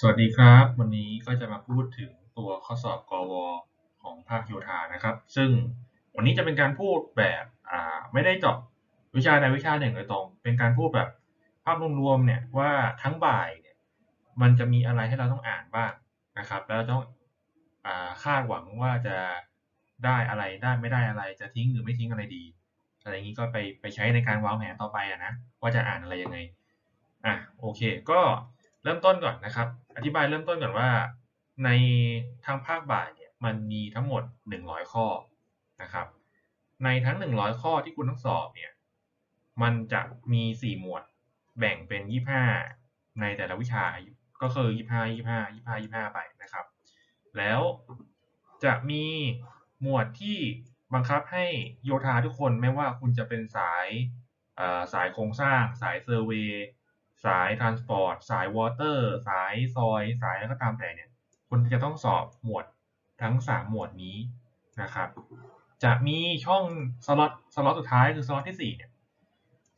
สวัสดีครับ วันนี้ก็จะมาพูดถึงตัวข้อสอบกวของภาคโยธานะครับ ซึ่งวันนี้จะเป็นการพูดแบบอ่าไม่ได้เจาะวิชาใดวิชาหนึ่งโดยตรง เป็นการพูดแบบภาพรวมๆเนี่ยว่าทั้งบ่ายเนี่ยมันจะมีอะไรให้เราต้องอ่านบ้างนะครับ แล้วต้องอ่าคาดหวังว่าจะได้อะไรได้ไม่ได้อะไรจะทิ้งหรือไม่ทิ้งอะไรดีอะไรอย่างนี้ก็ไปไปใช้ในการวางแผนต่อไปอะนะว่าจะอ่านอะไรยังไงอะโอเค ก็ เริ่มต้นก่อนนะครับ อธิบายเริ่มต้นก่อนว่า ในทางภาคบ่ายเนี่ยมันมีทั้งหมด 100 ข้อนะครับ ในทั้ง 100 ข้อที่คุณต้องสอบเนี่ยมันจะมี 4 หมวดแบ่งเป็น 25 ในแต่ละวิชาก็คือ 25 25 25 25 ไปนะครับ แล้วจะมีหมวดที่บังคับให้โยธาทุกคนไม่ว่าคุณจะเป็นสายสายโครงสร้าง สายเซอร์เวย์ สายทรานสปอร์ตสายวอเตอร์สายซอย สายอะไรก็ตามแต่เนี่ยคุณจะต้องสอบหมวดทั้ง 3 หมวดนี้นะครับ จะมีช่องสล็อตสล็อตสุดท้ายคือสล็อตที่4เนี่ย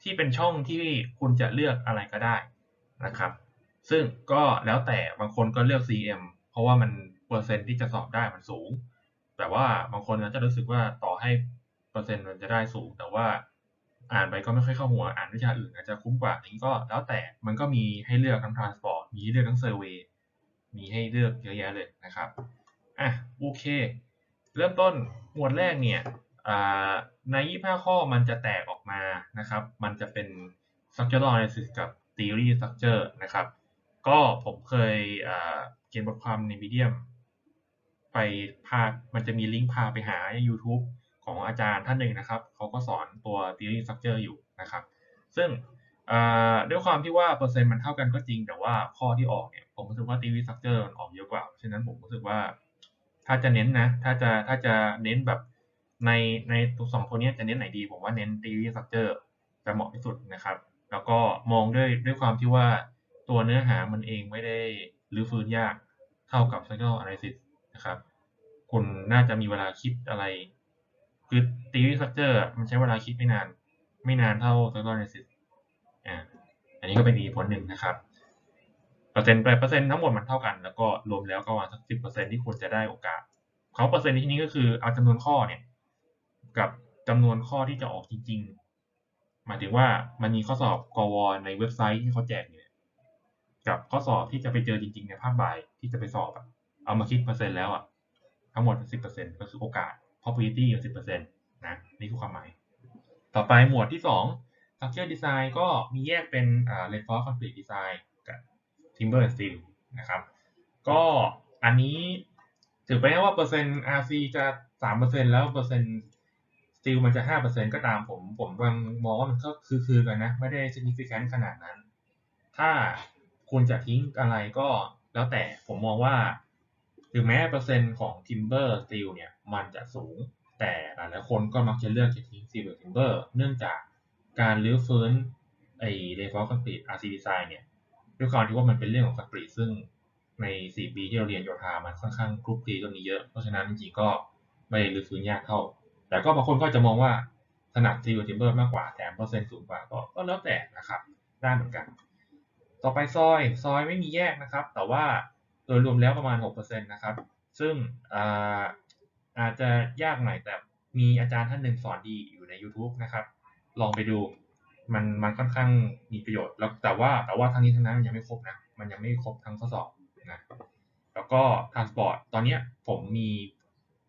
ที่เป็นช่องที่คุณจะเลือกอะไรก็ได้นะครับ ซึ่งก็แล้วแต่บางคนก็เลือก CM เพราะว่ามันเปอร์เซ็นต์ที่จะสอบได้มันสูง แต่ว่าบางคนจะรู้สึกว่าต่อให้เปอร์เซ็นต์มันจะได้สูง แต่ว่า อ่านไปก็ไม่ค่อยเข้าหัว อ่านวิชาอื่นอาจจะคุ้มกว่านี้ก็แล้วแต่มันก็มีให้เลือกทั้ง transport มีให้เลือกทั้ง survey มีให้เลือกเยอะแยะเลยนะครับอะโอเค เริ่มต้นหมวดแรกเนี่ยใน 25 ข้อมันจะแตกออกมานะครับ มันจะเป็น structural analysis กับ theory structure นะครับ ก็ผมเคยเขียนบทความใน Medium ไปพา มันจะมีลิงก์พาไปหา YouTube ของอาจารย์ท่านหนึ่งนะครับเขาก็สอนตัว theory structure อยู่นะครับ ซึ่งด้วยความที่ว่าเปอร์เซ็นต์มันเท่ากันก็จริง แต่ว่าข้อที่ออกเนี่ยผมรู้สึกว่า theory structure มันออกเยอะกว่า ฉะนั้นผมรู้สึกว่า ถ้าจะเน้นนะ ถ้าจะถ้าจะเน้นแบบในในตัวสองตัวนี้จะเน้นไหนดี ผมว่าเน้น theory structure จะเหมาะที่สุดนะครับ แล้วก็มองด้วยด้วยความที่ว่าตัวเนื้อหามันเองไม่ได้รื้อฟื้นยากเท่ากับ structural analysis นะครับ คุณน่าจะมีเวลาคิดอะไร คือ theory structure มันใช้เวลาคิดไม่นาน ไม่นานเท่า structural analysis อ่าอันนี้ก็เป็นอีกผลหนึ่งนะครับเปอร์เซ็นต์เปอร์เซ็นต์ทั้งหมดมันเท่ากันแล้วก็รวมแล้วก็ประมาณสักสิบเปอร์เซ็นต์ที่คุณจะได้โอกาสเขาเปอร์เซ็นต์ที่นี้ก็คือเอาจำนวนข้อเนี่ยกับจำนวนข้อที่จะออกจริง ๆ หมายถึงว่ามันมีข้อสอบกวในเว็บไซต์ที่เขาแจกเนี่ยกับข้อสอบที่จะไปเจอจริง ๆ ในภาคบ่ายที่จะไปสอบอะเอามาคิดเปอร์เซ็นต์แล้วอะทั้งหมดสิบเปอร์เซ็นต์ก็คือโอกาส probability อยู่สิบเปอร์เซ็นต์นะนี่คือความหมาย ต่อไปหมวดที่สอง structure design ก็มีแยกเป็นอ่า reinforced concrete design กับ timber and steel นะครับ ก็อันนี้ถือไปว่าเปอร์เซ็นต์ RC จะสามเปอร์เซ็นแล้วเปอร์เซ็นต์ steel มันจะห้าเปอร์เซ็นก็ตามผมผมกำลังมองว่ามันก็คือคือกันนะ ไม่ได้ significant ขนาดนั้น ถ้าคุณจะทิ้งอะไรก็แล้วแต่ผมมองว่า ถึงแม้เปอร์เซ็นต์ของ timber steel เนี่ย มันจะสูง แต่หลายๆคนก็มักจะเลือกจะทิ้ง steel หรือ timber เนื่องจากการรื้อฟื้นไอ้ default concrete RC design เนี่ยด้วยความที่ว่ามันเป็นเรื่องของคอนกรีตซึ่งใน 4 ปีที่เราเรียนโยธามันค่อนข้างคลุกคลีตัวนี้เยอะ เพราะฉะนั้นจริงๆก็ไม่รื้อฟื้นยากเท่า แต่ก็บางคนก็จะมองว่าถนัด steel timber มากกว่าแถมเปอร์เซ็นต์สูงกว่าก็ก็แล้วแต่นะครับ ได้เหมือนกัน ต่อไปซอยซอยไม่มีแยกนะครับ แต่ว่าโดยรวมแล้วประมาณ 6%นะครับ ซึ่ง อาจจะยากหน่อยแต่มีอาจารย์ท่านหนึ่งสอนดีอยู่ใน YouTube นะครับ ลองไปดูมันมันค่อนข้างมีประโยชน์แล้วแต่ว่าแต่ว่าทั้งนี้ทั้งนั้นยังไม่ครบนะ มันยังไม่ครบทั้งข้อสอบนะแล้วก็ transport ตอนนี้ผมมี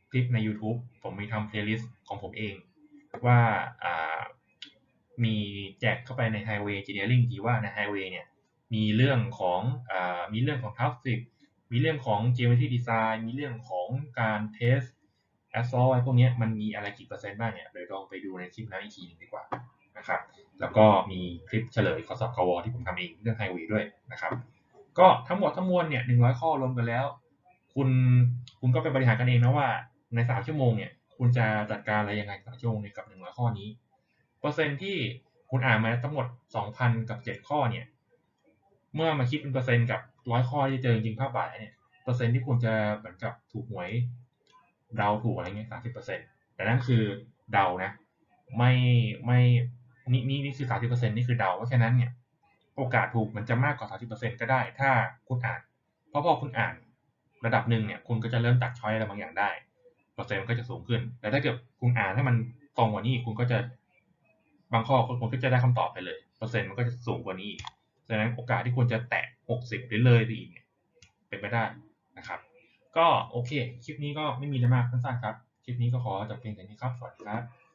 คลิปใน YouTube ผมมีทำ playlist ของผมเอง ว่าอ่ามีแจกเข้าไปใน highway engineering ทีว่าใน highway เนี่ยมีเรื่องของอ่ามีเรื่องของ traffic มีเรื่องของ geometry design มีเรื่องของการ test assault อะไรพวกนี้มันมีอะไรกี่เปอร์เซ็นต์บ้างเนี่ยเดี๋ยวลองไปดูในคลิปนั้นอีกทีนึงดีกว่านะครับ แล้วก็มีคลิปเฉลยข้อสอบกวที่ผมทำเองเรื่องไฮเวย์ด้วยนะครับ ก็ทั้งหมดทั้งมวลเนี่ยหนึ่งร้อยข้อรวมกันแล้ว คุณคุณก็ไปบริหารกันเองนะว่าในสามชั่วโมงเนี่ยคุณจะจัดการอะไรยังไงสามชั่วโมงกับหนึ่งร้อยข้อนี้ เปอร์เซ็นต์ที่คุณอ่านมาทั้งหมดสองพันกับเจ็ดข้อเนี่ย เมื่อมาคิดเป็นเปอร์เซ็นต์กับร้อยข้อที่เจอจริงภาคบ่ายเนี่ยเปอร์เซ็นต์ที่คุณจะเหมือนกับถูกหวย เดาถูกอะไรเงี้ยสามสิบเปอร์เซ็นต์แต่นั่นคือเดานะ ไม่ไม่นี่นี่นี่คือสามสิบเปอร์เซ็นต์นี่คือเดาเพราะฉะนั้นเนี่ยโอกาสถูกมันจะมากกว่าสามสิบเปอร์เซ็นต์ก็ได้ ถ้าคุณอ่าน เพราะพอคุณอ่านระดับหนึ่งเนี่ยคุณก็จะเริ่มตัดช้อยอะไรบางอย่างได้เปอร์เซ็นต์มันก็จะสูงขึ้น แต่ถ้าเกิดคุณอ่านให้มันตรงกว่านี้คุณก็จะบางข้อคุณก็จะได้คำตอบไปเลยเปอร์เซ็นต์มันก็จะสูงกว่านี้อีกดังนั้นโอกาสที่คุณจะแตะหกสิบเลยไปอีกเนี่ยเป็นไปได้นะครับ ก็โอเค คลิปนี้ก็ไม่มีอะไรมากสั้นๆครับ คลิปนี้ก็ขอจบเพียงแต่นี้ครับ สวัสดีครับ